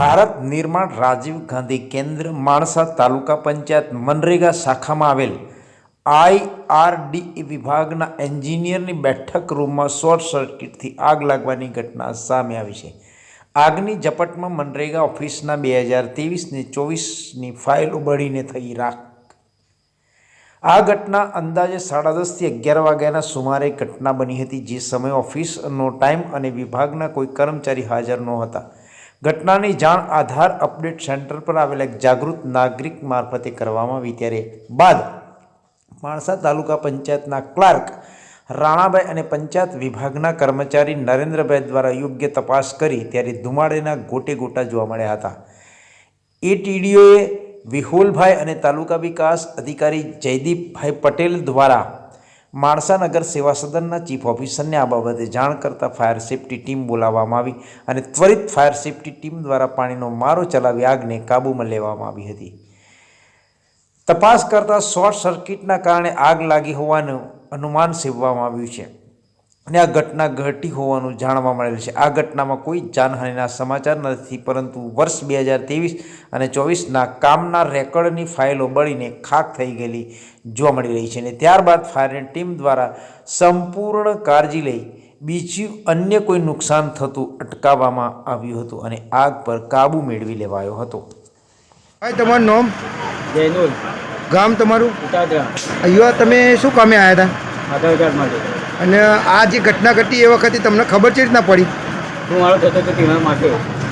ભારત નિર્માણ રાજીવ ગાંધી કેન્દ્ર માણસા તાલુકા પંચાયત મનરેગા શાખામાં આવેલ આઈઆરડીઈ વિભાગના એન્જિનિયરની બેઠક રૂમમાં શોર્ટ સર્કિટથી આગ લાગવાની ઘટના સામે આવી છે. આગની ઝપટમાં મનરેગા ઓફિસના બે હજાર ત્રેવીસને ચોવીસની ફાઇલ બળીને થઈ રાખ. આ ઘટના અંદાજે સાડા દસથી અગિયાર વાગ્યાના સુમારે ઘટના બની હતી, જે સમયે ઓફિસનો ટાઈમ અને વિભાગના કોઈ કર્મચારી હાજર નહોતા. ઘટનાની જાણ આધાર અપડેટ સેન્ટર પર આવેલા એક જાગૃત નાગરિક મારફતે કરવામાં આવી ત્યારે બાદ માણસા તાલુકા પંચાયતના ક્લાર્ક રાણાભાઈ અને પંચાયત વિભાગના કર્મચારી નરેન્દ્રભાઈ દ્વારા યોગ્ય તપાસ કરી ત્યારે ધુમાડેના ગોટે ગોટા જોવા મળ્યા હતા. એ ટીડીઓએ વિહુલભાઈ અને તાલુકા વિકાસ અધિકારી જયદીપભાઈ પટેલ દ્વારા માણસાનગર સેવા સદનના ચીફ ઓફિસરને આ બાબતે જાણ કરતાં ફાયર સેફટી ટીમ બોલાવવામાં આવી અને ત્વરિત ફાયર સેફટી ટીમ દ્વારા પાણીનો મારો ચલાવી આગને કાબૂમાં લેવામાં આવી હતી. તપાસ કરતાં શોર્ટ સર્કિટના કારણે આગ લાગી હોવાનું અનુમાન સેવવામાં આવ્યું છે. અને આ ઘટના ઘટી હોવાનું જાણવા મળેલ છે. આ ઘટનામાં કોઈ જાનહાનિના સમાચાર નથી પરંતુ વર્ષ બે હજાર ત્રેવીસ અને ચોવીસના કામના રેકોર્ડની ફાઇલો બળીને ખાક થઈ ગયેલી જોવા મળી રહી છે અને ત્યારબાદ ફાયરની ટીમ દ્વારા સંપૂર્ણ કાળજી લઈ બીજું અન્ય કોઈ નુકસાન થતું અટકાવવામાં આવ્યું હતું અને આગ પર કાબુ મેળવી લેવાયો હતો. ભાઈ તમારું નામ? જૈનુલ ગામ તમારું? ઉતાદરા અહીંયા તમે શું કામે આવ્યા હતા? આધાર કાર્ડ માટે. અને આ જે ઘટના ઘટી એ વખતે તમને ખબર છે રીતના પડી? હું મારો તો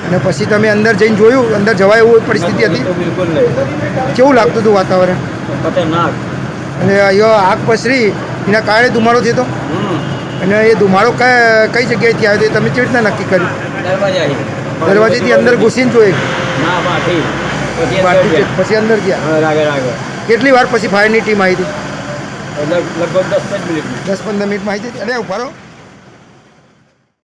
અને પછી તમે અંદર જઈને જોયું? અંદર જવાય એવું પરિસ્થિતિ હતી? બિલકુલ નહીં. કેવું લાગતું હતું વાતાવરણ? ખતરનાક. અને અહીંયા આગ પસરી એના કારણે ધુમાડો થયો અને એ ધુમાડો કઈ કઈ જગ્યાએથી આવ્યો તમે કેવી રીતના નક્કી કર્યું? દરવાજેથી. અંદર ઘૂસીને જોઈ? પછી. અંદર ગયા. કેટલી વાર પછી ફાયરની ટીમ આવી હતી? લગભગ દસ જ મિનિટ દસ મિનિટમાં આવી હતી અરે ઊભા રહો.